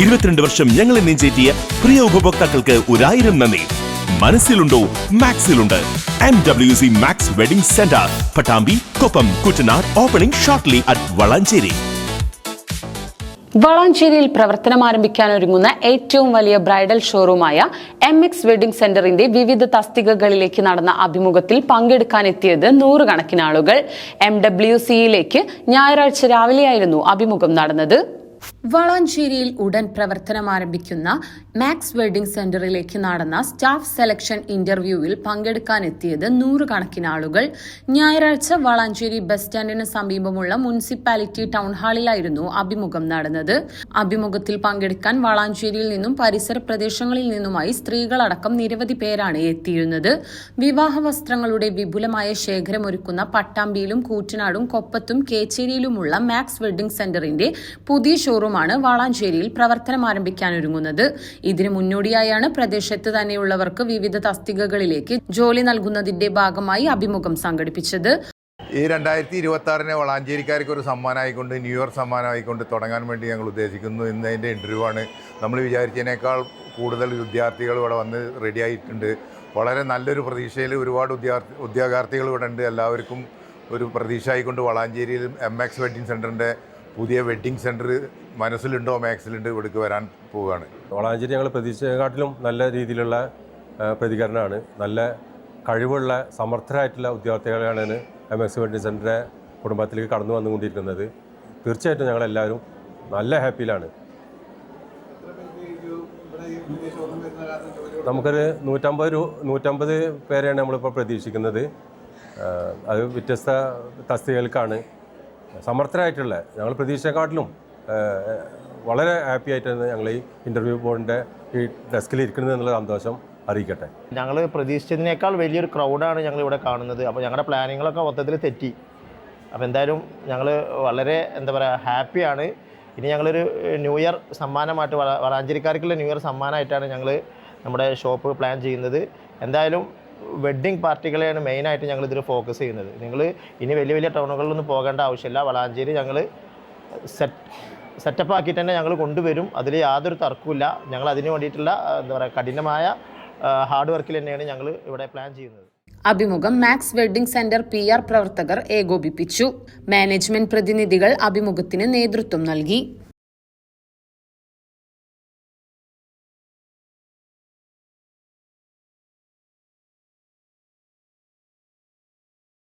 ഇരുപത്തിരണ്ട് വർഷം ഞങ്ങളെ നെഞ്ചേറ്റിയ പ്രിയ ഉപഭോക്താക്കൾക്ക് ഒരായിരം നന്ദി. മനസ്സിലുണ്ടോ? മാക്സിലുണ്ട്. M W C max wedding centre Pattambi Koppam Kuttanad opening shortly at Valanchery. വളാഞ്ചേരിയിൽ പ്രവർത്തനം ആരംഭിക്കാനൊരുങ്ങുന്ന ഏറ്റവും വലിയ ബ്രൈഡൽ ഷോറൂമായ എം എക്സ് വെഡിംഗ് സെന്ററിന്റെ വിവിധ തസ്തികകളിലേക്ക് നടന്ന അഭിമുഖത്തിൽ പങ്കെടുക്കാനെത്തിയത് നൂറുകണക്കിന് ആളുകൾ. എം ഡബ്ല്യു സിയിലേക്ക് ഞായറാഴ്ച രാവിലെയായിരുന്നു അഭിമുഖം നടന്നത്. വളാഞ്ചേരിയിൽ ഉടൻ പ്രവർത്തനം ആരംഭിക്കുന്ന മാക്സ് വെഡിംഗ് സെന്ററിലേക്ക് നടന്ന സ്റ്റാഫ് സെലക്ഷൻ ഇന്റർവ്യൂവിൽ പങ്കെടുക്കാനെത്തിയത് നൂറുകണക്കിന് ആളുകൾ. ഞായറാഴ്ച വളാഞ്ചേരി ബസ് സ്റ്റാൻഡിന് സമീപമുള്ള മുനിസിപ്പാലിറ്റി ടൗൺ ഹാളിലായിരുന്നു അഭിമുഖം നടന്നത്. അഭിമുഖത്തിൽ പങ്കെടുക്കാൻ വളാഞ്ചേരിയിൽ നിന്നും പരിസര പ്രദേശങ്ങളിൽ നിന്നുമായി സ്ത്രീകളടക്കം നിരവധി പേരാണ് എത്തിയിരുന്നത്. വിവാഹ വസ്ത്രങ്ങളുടെ വിപുലമായ ശേഖരമൊരുക്കുന്ന പട്ടാമ്പിയിലും കൂറ്റനാടും കൊപ്പത്തും കേച്ചേരിയിലുമുള്ള മാക്സ് വെഡിംഗ് സെന്ററിന്റെ പുതിയ ഷോറൂമാണ് വാളാഞ്ചേരിയിൽ പ്രവർത്തനം ആരംഭിക്കാനൊരുങ്ങുന്നത് ഇതിന് മുന്നോടിയായാണ് പ്രദേശത്ത് തന്നെയുള്ളവർക്ക് വിവിധ തസ്തികകളിലേക്ക് ജോലി നൽകുന്നതിന്റെ ഭാഗമായി അഭിമുഖം സംഘടിപ്പിച്ചത്. ഈ രണ്ടായിരത്തി ഇരുപത്തി ആറിനെ വളാഞ്ചേരിക്കാർക്ക് ഒരു സമ്മാനമായിക്കൊണ്ട് ന്യൂ ഇയർ സമ്മാനമായിക്കൊണ്ട് തുടങ്ങാൻ വേണ്ടി ഞങ്ങൾ ഉദ്ദേശിക്കുന്നു ഇന്ന് അതിന്റെ ഇന്റർവ്യൂ ആണ് നമ്മൾ വിചാരിച്ചതിനേക്കാൾ കൂടുതൽ വിദ്യാർത്ഥികൾ ഇവിടെ വന്ന് റെഡി ആയിട്ടുണ്ട്. വളരെ നല്ലൊരു പ്രതീക്ഷയിൽ ഒരുപാട് ഉദ്യോഗാർത്ഥി ഉദ്യോഗാർത്ഥികൾ ഇവിടെ ഉണ്ട്. എല്ലാവർക്കും ഒരു പ്രതീക്ഷ ആയിക്കൊണ്ട് വളാഞ്ചേരിയിൽ എം എക്സ് വെഡിങ് സെന്ററിന്റെ പുതിയ വെഡ്ഡിംഗ് സെന്റർ മനസ്സിലുണ്ടോ മാക്സിലുണ്ട് ഇവിടേക്ക് വരാൻ പോവുകയാണ്. വളാഞ്ചേരി ഞങ്ങൾ പ്രതീക്ഷയെക്കാട്ടിലും നല്ല രീതിയിലുള്ള പ്രതികരണമാണ്. നല്ല കഴിവുള്ള സമർത്ഥരായിട്ടുള്ള ഉദ്യോഗാർത്ഥികളാണ് എം എസ് വെഡ്ഡിംഗ് സെന്ററെ കുടുംബത്തിലേക്ക് കടന്നു വന്നുകൊണ്ടിരിക്കുന്നത്. തീർച്ചയായിട്ടും ഞങ്ങളെല്ലാവരും നല്ല ഹാപ്പിയിലാണ്. നമുക്കൊരു നൂറ്റമ്പത് രൂ നൂറ്റമ്പത് പേരെയാണ് നമ്മളിപ്പോൾ പ്രതീക്ഷിക്കുന്നത്. അത് വ്യത്യസ്ത തസ്തികകൾക്കാണ്. സമർത്ഥരായിട്ടുള്ള ഞങ്ങൾ പ്രതീക്ഷയെക്കാട്ടിലും വളരെ ഹാപ്പി ആയിട്ടാണ് ഞങ്ങൾ ഈ ഇന്റർവ്യൂ ബോർഡിന്റെ ഈ ഡെസ്കിൽ ഇരിക്കുന്നത് എന്നുള്ള സന്തോഷം അറിയിക്കട്ടെ. ഞങ്ങൾ പ്രതീക്ഷിച്ചതിനേക്കാൾ വലിയൊരു ക്രൗഡാണ് ഞങ്ങൾ ഇവിടെ കാണുന്നത്. അപ്പോൾ ഞങ്ങളുടെ പ്ലാനിങ്ങളൊക്കെ മൊത്തത്തിൽ തെറ്റി. അപ്പോൾ എന്തായാലും ഞങ്ങൾ വളരെ എന്താ പറയുക ഹാപ്പിയാണ് ഇനി ഞങ്ങളൊരു ന്യൂ ഇയർ സമ്മാനമായിട്ട് വള വളാഞ്ചേരിക്കാർക്കുള്ള ന്യൂ ഇയർ സമ്മാനമായിട്ടാണ് ഞങ്ങൾ നമ്മുടെ ഷോപ്പ് പ്ലാൻ ചെയ്യുന്നത്. എന്തായാലും വെഡ്ഡിങ് പാർട്ടികളെയാണ് മെയിനായിട്ട് ഞങ്ങൾ ഇതിൽ ഫോക്കസ് ചെയ്യുന്നത്. നിങ്ങൾ ഇനി വലിയ വലിയ ടൗണുകളിലൊന്നും പോകേണ്ട ആവശ്യമില്ല. വളാഞ്ചേരി ഞങ്ങൾ സെറ്റ് സെറ്റപ്പ് ആക്കിയിട്ട് തന്നെ ഞങ്ങൾ കൊണ്ടുവരും. അതിൽ യാതൊരു തർക്കമില്ല ഞങ്ങൾ അതിന് വേണ്ടിയിട്ടുള്ള എന്താ പറയുക കഠിനമായ ഹാർഡ് വർക്കിൽ തന്നെയാണ് ഞങ്ങൾ ഇവിടെ പ്ലാൻ ചെയ്യുന്നത്. അഭിമുഖം max wedding centre P R പ്രവർത്തകർ ഏകോപിപ്പിച്ചു. മാനേജ്മെന്റ് പ്രതിനിധികൾ അഭിമുഖത്തിന് നേതൃത്വം നൽകി.